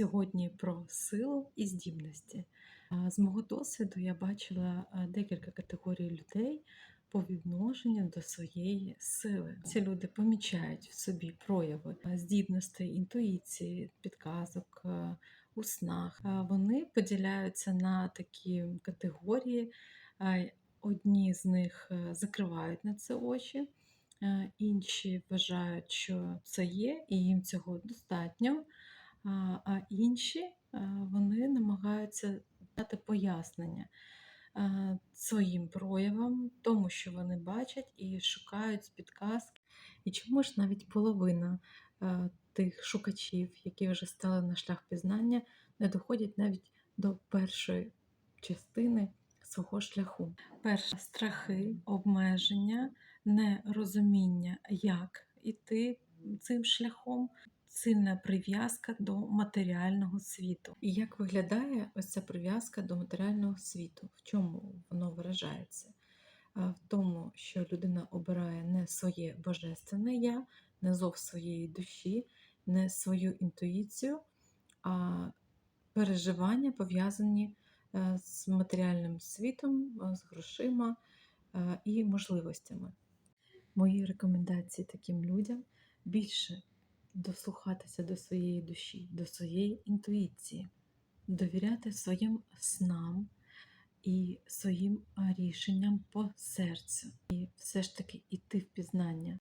Сьогодні про силу і здібності. З мого досвіду я бачила декілька категорій людей по відношенню до своєї сили. Ці люди помічають в собі прояви здібностей, інтуїції, підказок у снах. Вони поділяються на такі категорії. Одні з них закривають на це очі, інші вважають, що це є, і їм цього достатньо. А інші вони намагаються дати пояснення своїм проявам, тому що вони бачать і шукають підказки. І чому ж навіть половина тих шукачів, які вже стали на шлях пізнання, не доходять навіть до першої частини свого шляху. Перше страхи, обмеження, нерозуміння, як іти цим шляхом, сильна прив'язка до матеріального світу. І як виглядає ось ця прив'язка до матеріального світу? В чому воно виражається? В тому, що людина обирає не своє божественне я, не зов своєї душі, не свою інтуїцію, а переживання пов'язані е, з матеріальним світом, е, з грошима е, і можливостями. Мої рекомендації таким людям більше дослухатися до своєї душі, до своєї інтуїції, довіряти своїм снам і своїм рішенням по серцю, і все ж таки йти в пізнання.